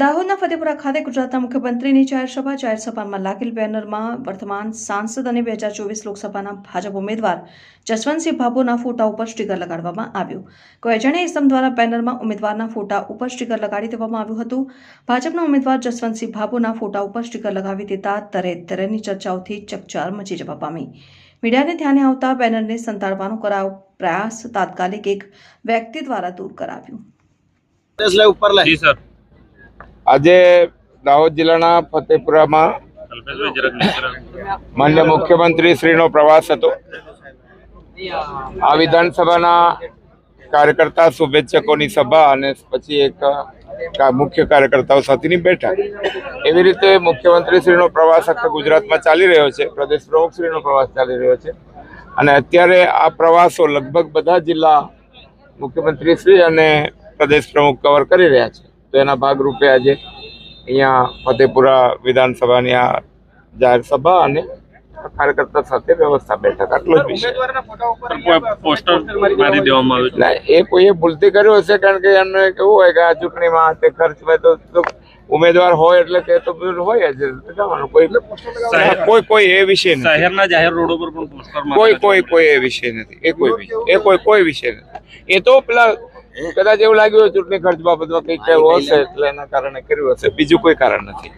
દાહોદના ફતેપુરા ખાતે ગુજરાતના મુખ્યમંત્રીની જાહેર સભા જાહેર સભામાં લાગેલ બેનરમાં વર્તમાન સાંસદ અને બે હજાર ચોવીસ લોકસભાના ભાજપ ઉમેદવાર જસવંતસિંહ ભાભોના ફોટા ઉપર સ્ટીકર લગાડવામાં આવ્યું. કોઈ અજાણ્યા ઇસમ દ્વારા બેનરમાં ઉમેદવારના ફોટા ઉપર સ્ટીકર લગાડી દેવામાં આવ્યું હતું. ભાજપના ઉમેદવાર જસવંતસિંહ ભાભોના ફોટા ઉપર સ્ટીકર લગાવી દેતા તરે તરેની ચર્ચાઓથી ચકચાર મચી જવા પામી. મીડિયાને ધ્યાને આવતા બેનરને સંતાડવાનો કરાયો પ્રયાસ તાત્કાલિક એક વ્યક્તિ દ્વારા દૂર કરાવ્યું. ઉપર જી સર. આજે દાહોદ જિલ્લાના ફતેપુરામાં માન્ય મુખ્યમંત્રી શ્રીનો પ્રવાસ હતો. આ વિધાનસભાના કાર્યકર્તા શુભેચ્છકોની સભા અને પછી એક મુખ્ય કાર્યકર્તાઓ સાથેની બેઠક. એવી રીતે મુખ્યમંત્રી શ્રીનો પ્રવાસ આખા ગુજરાતમાં ચાલી રહ્યો છે, પ્રદેશ પ્રમુખ શ્રીનો પ્રવાસ ચાલી રહ્યો છે. અને અત્યારે આ પ્રવાસો લગભગ બધા જિલ્લા મુખ્યમંત્રી શ્રી અને પ્રદેશ પ્રમુખ કવર કરી રહ્યા છે. તો એના ભાગરૂપે આજે અહીંયા ફતેપુરા વિધાનસભાની આ જાહેર સભા અને કાર્યકર્તા સાથે વ્યવસ્થા બેઠક આટલો જ વિષય. પોસ્ટર મારી દેવામાં આવ્યું ના એ કોઈએ ભૂલથી કર્યું હશે કારણ કે એમને કેવું હોય કે આ ચૂંટણીમાં તે ખર્ચ હોય તો ઉમેદવાર હોય એટલે કે તો હોય જ જવાનું. કોઈ કોઈ કોઈ એ વિષય નથી. શહેરના જાહેર રોડ ઉપર પણ પોસ્ટર કોઈ કોઈ કોઈ એ વિષય નથી. એ કોઈ વિષય એ કોઈ કોઈ વિષય નથી. એ તો પેલા કદાચ એવું લાગ્યું ચૂંટણી ખર્ચ બાબતમાં કંઈક હશે એટલે એના કારણે કર્યું હશે. બીજું કોઈ કારણ નથી.